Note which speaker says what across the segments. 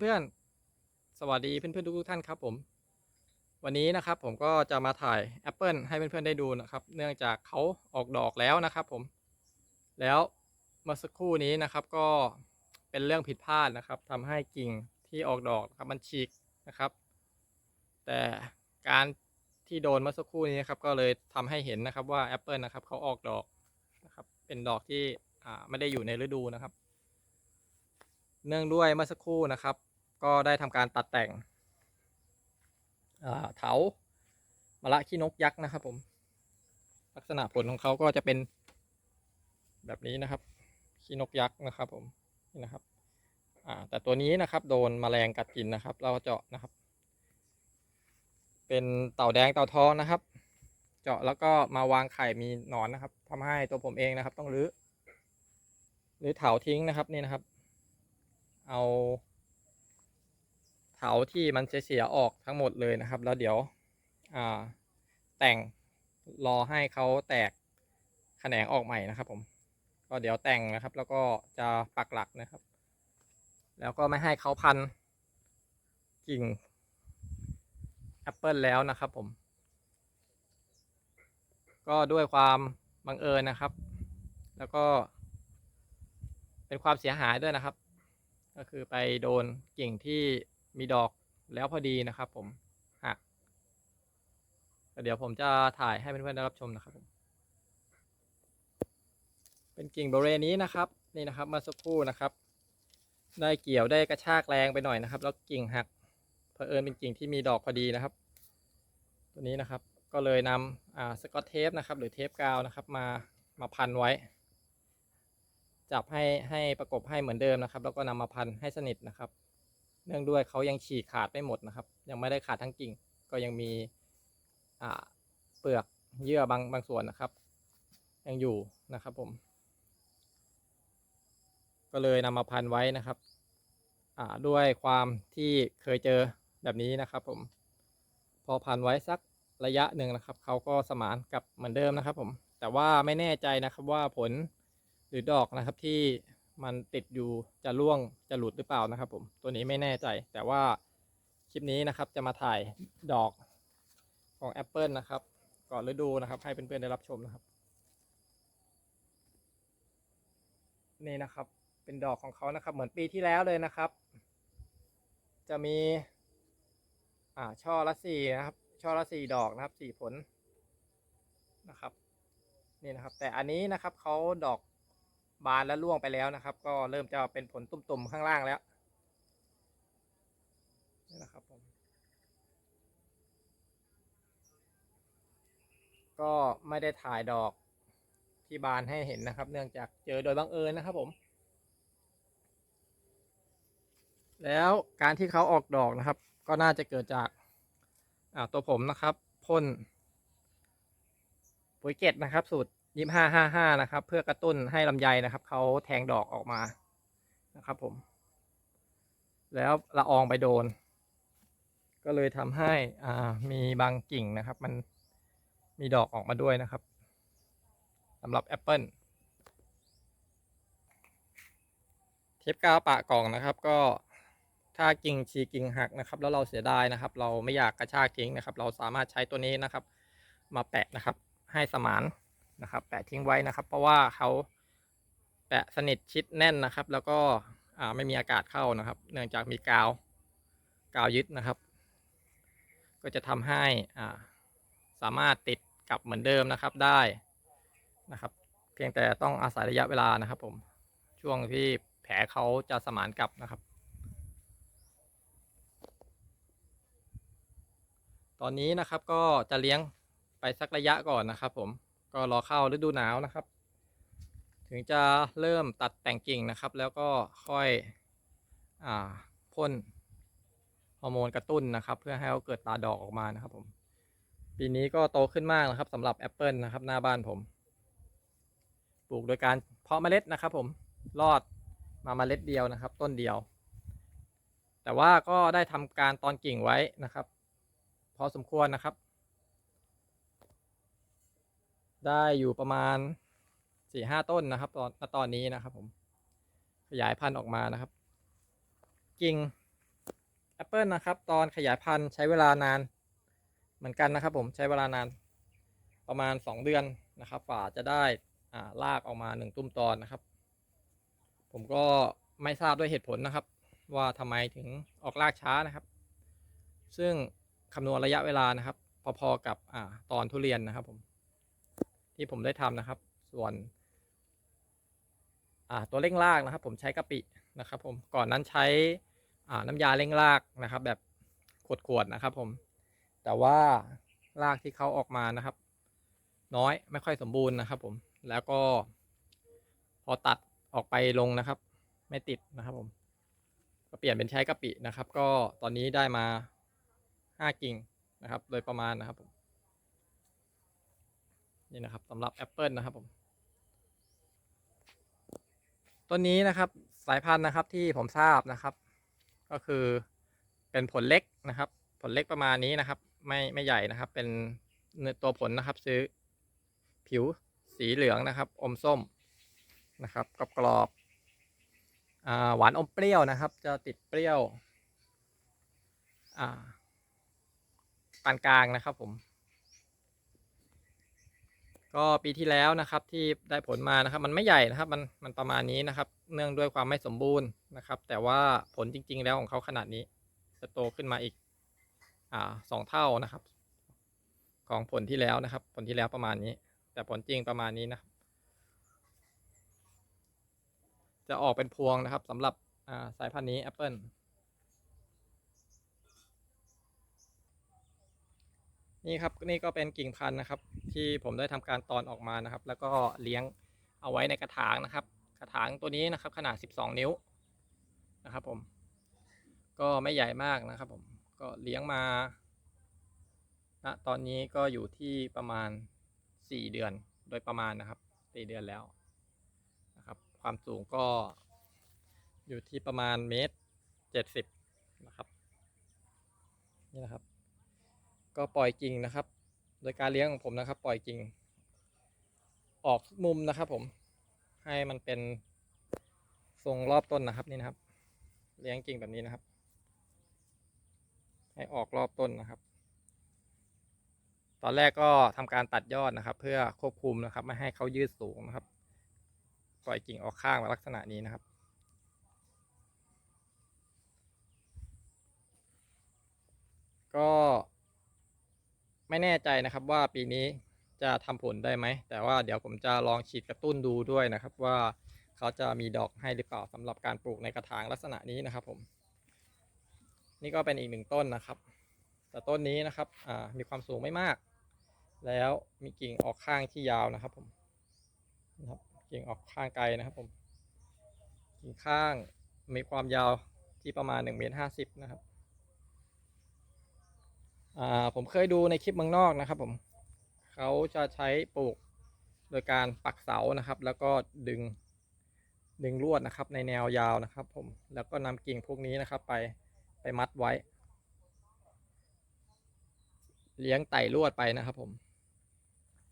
Speaker 1: เพื่อนๆ สวัสดีเพื่อนๆทุกท่านครับผม วันนี้นะครับผมก็จะมาถ่ายแอปเปิลให้เพื่อนๆได้ดูนะครับ เนื่องจากเขาออกดอกแล้วนะครับผม แล้วเมื่อสักครู่นี้นะครับก็เป็นเรื่องผิดพลาดนะครับทำให้กิ่งที่ออกดอกครับมันฉีกนะครับ แต่การที่โดนเมื่อสักครู่นี้นะครับก็เลยทำให้เห็นนะครับว่าแอปเปิลนะครับเขาออกดอกนะครับ เป็นดอกที่ไม่ได้อยู่ในฤดูนะครับ เนื่องด้วยเมื่อสักครู่นะครับ ก็ได้ทำการตัดแต่งเถามะละขี้นกยักษ์นะครับ ผม ลักษณะผลของเขาก็จะเป็นแบบนี้นะครับขี้นกยักษ์นะครับ ผมนี่นะครับแต่ตัวนี้นะครับ โดนแมลงกัดกินนะครับ เราเจาะนะครับ เป็นเต่าแดงเต่าทองนะครับ เจาะแล้วก็มาวางไข่มีหนอนนะครับทำให้ตัวผมเองนะครับ ต้องรื้อหรือเถาทิ้งนะครับนี่นะครับ เอาเถาที่มันเสียออกทั้งหมดเลยนะครับ แล้วเดี๋ยวแต่งรอให้เขาแตกแขนงออกใหม่นะครับ ผม ก็เดี๋ยวแต่งนะครับ แล้วก็จะปักหลักนะครับ แล้วก็ไม่ให้เขาพันกิ่งแอปเปิลแล้วนะครับ ผม ก็ด้วยความบังเอิญนะครับ แล้วก็เป็นความเสียหายด้วยนะครับ ก็คือไปโดนกิ่งที่มีดอกแล้วพอดีนะครับ ผมหักแต่เดี๋ยวผมจะถ่ายให้เพื่อนๆได้รับชมนะครับผมเป็นกิ่งบริเวณนี้นะครับ นี่นะครับมื่อสักครู่นะครับ ได้เกี่ยวได้กระชากแรงไปหน่อยนะครับ แล้วกิ่งหักเผอิญเป็นกิ่งที่มีดอกพอดีนะครับ ตัวนี้นะครับก็เลยนำอ่าสกอตเทปนะครับ หรือเทปกาวนะครับ มามาพันไว้ จับให้ให้ประกบให้เหมือนเดิมนะครับ แล้วก็นำมาพันให้สนิทนะครับ เนื่องด้วยเขายังฉีกขาดไม่หมดนะครับ ยังไม่ได้ขาดทั้งกิ่ง ก็ยังมีเปลือกเยื่อบางบางส่วนนะครับ ยังอยู่นะครับผม ก็เลยนำมาพันไว้นะครับด้วยความที่เคยเจอแบบนี้นะครับผม พอพันไว้สักระยะหนึ่งนะครับเขาก็สมานกับเหมือนเดิมนะครับผม แต่ว่าไม่แน่ใจนะครับว่าผล หรือดอกนะครับที่มันติดอยู่จะร่วงจะหลุดหรือเปล่านะครับ ผมตัวนี้ไม่แน่ใจ แต่ว่าคลิปนี้นะครับจะมาถ่ายดอกของแอปเปิลนะครับ ก่อนฤดูนะครับ ให้เพื่อนๆได้รับชมนะครับ นี่นะครับ เป็นดอกของเขานะครับ เหมือนปีที่แล้วเลยนะครับ จะมี อ่าช่อละสี่นะครับช่อละสี่ดอกนะครับสี่ผลนะครับ นี่นะครับ แต่อันนี้นะครับเขาดอก บานและร่วงไปแล้วนะครับ ก็เริ่มจะเป็นผลตุ่มๆข้างล่างแล้วนี่นะครับผมก็ไม่ได้ถ่ายดอกที่บานให้เห็นนะครับ เนื่องจากเจอโดยบังเอิญนะครับผม แล้วการที่เขาออกดอกนะครับ ก็น่าจะเกิดจากตัวผมนะครับพ่นปุ๋ยเกตนะครับสูตร ยี่ห้าห้าห้านะครับ เพื่อกระตุ้นให้ลำไยนะครับเขาแทงดอกออกมานะครับผม แล้วละอองไปโดน ก็เลยทำให้อ่ามีบางกิ่งนะครับ มันมีดอกออกมาด้วยนะครับสำหรับแอปเปิลเทปกาวปะกล่องนะครับ ก็ถ้ากิ่งฉีกกิ่งหักนะครับ แล้วเราเสียดายนะครับ เราไม่อยากกระชากทิ้งนะครับ เราสามารถใช้ตัวนี้นะครับ มาแปะนะครับ ให้สมาน นะครับ แปะทิ้งไว้นะครับ เพราะว่าเขาแปะสนิทชิดแน่นนะครับ แล้วก็ไม่มีอากาศเข้านะครับ เนื่องจากมีกาวกาวยึดนะครับ ก็จะทำให้สามารถติดกลับเหมือนเดิมนะครับได้นะครับ เพียงแต่ต้องอาศัยระยะเวลานะครับ ผมช่วงที่แผลเขาจะสมานกลับนะครับ ตอนนี้นะครับก็จะเลี้ยงไปสักระยะก่อนนะครับผม ก็รอเข้าฤดูหนาวนะครับ ถึงจะเริ่มตัดแต่งกิ่งนะครับ แล้วก็ค่อยอพ่นฮอร์โมนกระตุ้นนะครับ เพื่อให้เขาเกิดตาดอกออกมานะครับ ผม ปีนี้ก็โตขึ้นมากนะครับสำหรับแอปเปิลนะครับ หน้าบ้านผม ปลูกโดยการเพาะเมล็ดนะครับ ผมรอดมาเมล็ดเดียวนะครับ ต้นเดียว แต่ว่าก็ได้ทำการตอนกิ่งไว้นะครับ พอสมควรนะครับ ได้อยู่ประมาณสี่ห้าต้นนะครับ ตอนตอนนี้นะครับ ผม ขยายพันธุ์ออกมานะครับ กิ่งแอปเปิลนะครับ ตอนขยายพันธุ์ใช้เวลานานเหมือนกันนะครับ ผมใช้เวลานานประมาณ2เดือนนะครับฝ่าจะได้อ่าลากออกมาหนึ่งตุ้มตอนนะครับ ผมก็ไม่ทราบด้วยเหตุผลนะครับ ว่าทำไมถึงออกลากช้านะครับ ซึ่งคำนวณระยะเวลานะครับ พอๆกับอ่าตอนทุเรียนนะครับผม ที่ผมได้ทำนะครับ ส่วน ตัวเร่งรากนะครับ ผมใช้กะปินะครับ ผมก่อนนั้นใช้น้ำยาเร่งรากนะครับ แบบขวดๆนะครับ ผม แต่ว่ารากที่เขาออกมานะครับ น้อยไม่ค่อยสมบูรณ์นะครับ ผมแล้วก็พอตัดออกไปลงนะครับ ไม่ติดนะครับผมก็เปลี่ยนเป็นใช้กะปินะครับ ก็ตอนนี้ได้มาห้ากิ่งนะครับ โดยประมาณนะครับผม นี่นะครับสำหรับแอปเปิลนะครับผมต้นนี้นะครับสายพันธุ์นะครับที่ผมทราบนะครับ ก็คือเป็นผลเล็กนะครับ ผลเล็กประมาณนี้นะครับ ไม่ไม่ใหญ่นะครับ เป็นตัวผลนะครับ ซื้อผิวสีเหลืองนะครับ อมส้มนะครับกรอบกรอบหวานอมเปรี้ยวนะครับ จะติดเปรี้ยวปานกลางนะครับผม ก็ปีที่แล้วนะครับที่ได้ผลมานะครับ มันไม่ใหญ่นะครับ มันมันประมาณนี้นะครับ เนื่องด้วยความไม่สมบูรณ์นะครับ แต่ว่าผลจริง ๆ แล้วของเขาขนาดนี้ จะโตขึ้นมาอีก อ่าสองเท่านะครับ ของผลที่แล้วนะครับ ผลที่แล้วประมาณนี้ แต่ผลจริงประมาณนี้นะครับจะออกเป็นพวงนะครับสำหรับอ่าสายพันธุ์นี้แอปเปิล นี่ครับนี่ก็เป็นกิ่งพันธุ์นะครับ ที่ผมได้ทำการตอนออกมานะครับ แล้วก็เลี้ยงเอาไว้ในกระถางนะครับ กระถางตัวนี้นะครับ ขนาด 12 นิ้วนะครับ ผม ก็ไม่ใหญ่มากนะครับ ผมก็เลี้ยงมาณตอนนี้ก็อยู่ที่ประมาณ 4 เดือนโดยประมาณนะครับ4เดือนแล้วนะครับ ความสูงก็อยู่ที่ประมาณเมตรเจ็ดสิบนะครับ นี่นะครับ ก็ปล่อยกิ่งนะครับ โดยการเลี้ยงของผมนะครับ ปล่อยกิ่ง ออกมุมนะครับ ผม ให้มันเป็นทรงรอบต้นนะครับนี่นะครับ เลี้ยงกิ่งแบบนี้นะครับ ให้ออกรอบต้นนะครับ ตอนแรกก็ทำการตัดยอดนะครับ เพื่อควบคุมนะครับ ไม่ให้เขายืดสูงนะครับ ปล่อยกิ่งออกข้างมาลักษณะนี้นะครับก็ ไม่แน่ใจนะครับว่าปีนี้จะทำผลได้ไหม แต่ว่าเดี๋ยวผมจะลองฉีดกระตุ้นดูด้วยนะครับ ว่าเขาจะมีดอกให้หรือเปล่าสำหรับการปลูกในกระถางลักษณะนี้นะครับ ผม นี่ก็เป็นอีกหนึ่งต้นนะครับ แต่ต้นนี้นะครับมีความสูงไม่มาก แล้วมีกิ่งออกข้างที่ยาวนะครับ ผมนะครับกิ่งออกข้างไกลนะครับ ผม กิ่งข้างมีความยาวที่ประมาณ1เมตรห้าสิบนะครับ ผมเคยดูในคลิปเมืองนอกนะครับผมเขาจะใช้ปลูกโดยการปักเสานะครับ แล้วก็ดึงดึงลวดนะครับ ในแนวยาวนะครับ ผมแล้วก็นำกิ่งพวกนี้นะครับ ไปไปมัดไว้ เลี้ยงไต่ลวดไปนะครับ ผม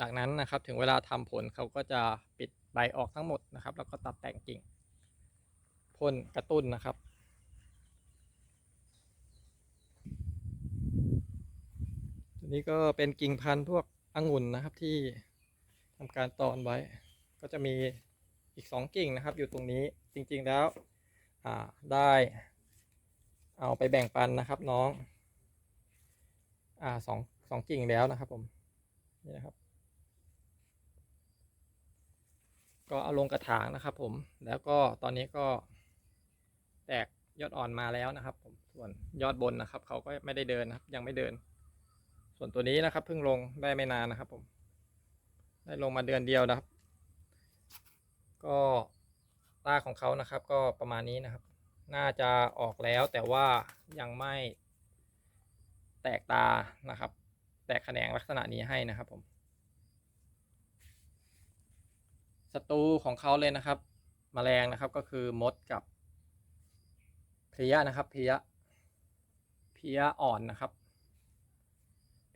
Speaker 1: จากนั้นนะครับถึงเวลาทำผลเขาก็จะปิดใบออกทั้งหมดนะครับ แล้วก็ตัดแต่งกิ่งพ่นกระตุ้นนะครับ ตัว นี้ก็เป็นกิ่งพันธุ์พวกองุ่นนะครับที่ทำการตอนไว้ ก็จะมีอีกสองกิ่งนะครับ อยู่ตรงนี้จริงๆแล้วได้เอาไปแบ่งปันนะครับน้องอ่าสองสองกิ่งแล้วนะครับผมนี่นะครับ ก็เอาลงกระถางนะครับผมแล้วก็ตอนนี้ก็แตกยอดอ่อนมาแล้วนะครับผมส่วนยอดบนนะครับ เขาก็ไม่ได้เดินนะครับ ยังไม่เดิน ส่วนตัวนี้นะครับเพิ่งลงได้ไม่นานนะครับ ผม ได้ลงมาเดือนเดียวนะครับ ก็รากของเขานะครับ ก็ประมาณนี้นะครับ น่าจะออกแล้วแต่ว่ายังไม่ แตกตานะครับ แตกแขนงลักษณะนี้ให้นะครับ ผมศัตรูของเขาเลยนะครับแมลงนะครับก็คือมดกับเพลี้ยนะครับเพลี้ยเพลี้ยอ่อนนะครับ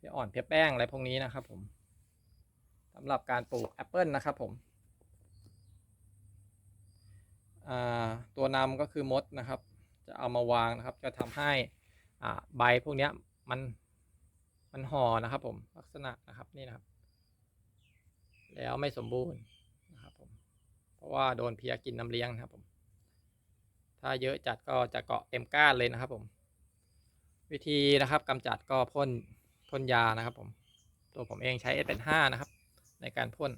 Speaker 1: พียอ่อนเพียแป้งอะไรพวกนี้นะครับผมสำหรับการปลูกแอปเปิลนะครับผมตัวนำก็คือมดนะครับ จะเอามาวางนะครับ จะทำให้ใบพวกนี้มันมันห่อนะครับผมลักษณะนะครับนี่นะครับ แล้วไม่สมบูรณ์นะครับผมเพราะว่าโดนเพียกินน้ำเลี้ยงนะครับผมถ้าเยอะจัดก็จะเกาะเต็มก้านเลยนะครับผม วิธีนะครับกำจัดก็พ่น พ่นยานะครับผมตัวผมเองใช้ S เป็น5นะครับ ในการพ่น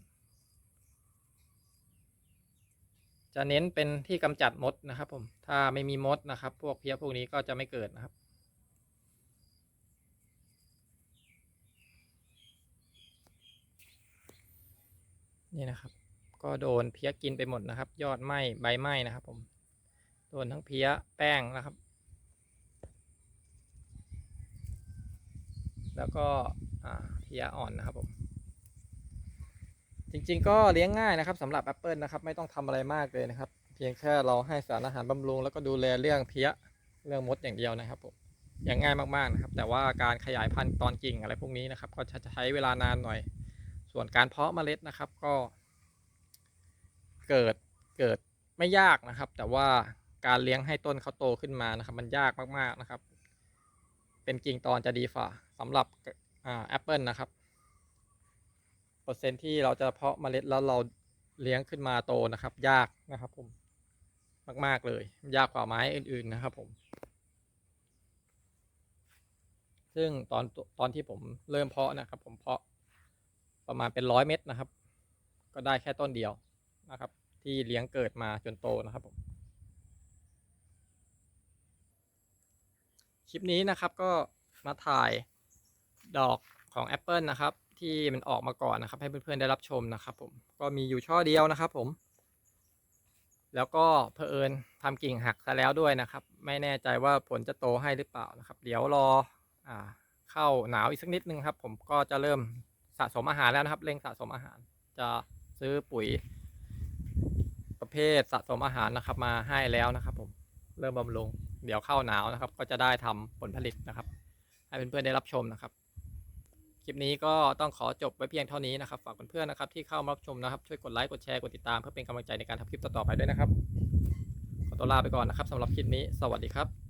Speaker 1: จะเน้นเป็นที่กำจัดมดนะครับ ผมถ้าไม่มีมดนะครับ พวกเพี้ยพวกนี้ก็จะไม่เกิดนะครับนี่นะครับ ก็โดนเพี้ยกินไปหมดนะครับ ยอดไหม้ใบไหม้นะครับ ผม โดนทั้งเพี้ยแป้งนะครับ แล้วก็เพี้ยอ่อนนะครับผมจริงๆ ก็เลี้ยงง่ายนะครับสำหรับแอปเปิลนะครับ ไม่ต้องทำอะไรมากเลยนะครับ เพียงแค่เราให้สารอาหารบำรุง แล้วก็ดูแลเรื่องเพี้ยเรื่องมดอย่างเดียวนะครับผมอย่างง่ายมากๆนะครับ แต่ว่าการขยายพันธุ์ตอนกิ่งอะไรพวกนี้นะครับ ก็จะใช้เวลานานหน่อย ส่วนการเพาะเมล็ดนะครับก็ เกิดเกิดไม่ยากนะครับ แต่ว่าการเลี้ยงให้ต้นเขาโตขึ้นมานะครับ มันยากมากๆนะครับ เป็นกิ่งตอนจะดีฝ่า สำหรับอ่าแอปเปิลนะครับ เปอร์เซ็นที่เราจะเพาะเมล็ดแล้วเราเลี้ยงขึ้นมาโตนะครับ ยากนะครับผมมาก ๆ เลย ยากกว่าไม้อื่น ๆ นะครับผม ซึ่งตอนตอนที่ผมเริ่มเพาะนะครับ ผมเพาะประมาณเป็นร้อยเม็ดนะครับ ก็ได้แค่ต้นเดียวนะครับ ที่เลี้ยงเกิดมาจนโตนะครับผม คลิปนี้นะครับก็มาถ่าย ดอกของแอปเปิลนะครับ ที่มันออกมาก่อนนะครับ ให้เพื่อนๆได้รับชมนะครับผมก็มีอยู่ช่อเดียวนะครับผม แล้วก็เพอเอิญทำกิ่งหักซะแล้วด้วยนะครับ ไม่แน่ใจว่าผลจะโตให้หรือเปล่านะครับ เดี๋ยวรออ่าเข้าหนาวอีกสักนิดนึงครับ ผมก็จะเริ่มสะสมอาหารแล้วนะครับเร่งสะสมอาหาร จะซื้อปุ๋ย ประเภทสะสมอาหารนะครับ มาให้แล้วนะครับผมเริ่มบำรุงเดี๋ยวเข้าหนาวนะครับ ก็จะได้ทำผลผลิตนะครับ ให้เพื่อนๆได้รับชมนะครับ คลิปนี้ก็ต้องขอจบไว้เพียงเท่านี้นะครับ ฝากเพื่อนๆนะครับที่เข้ามารับชมนะครับ ช่วยกดไลค์ กดแชร์ กดติดตามเพื่อเป็นกำลังใจในการทำคลิปต่อๆไปด้วยนะครับ ขอตัวลาไปก่อนนะครับสำหรับคลิปนี้ สวัสดีครับ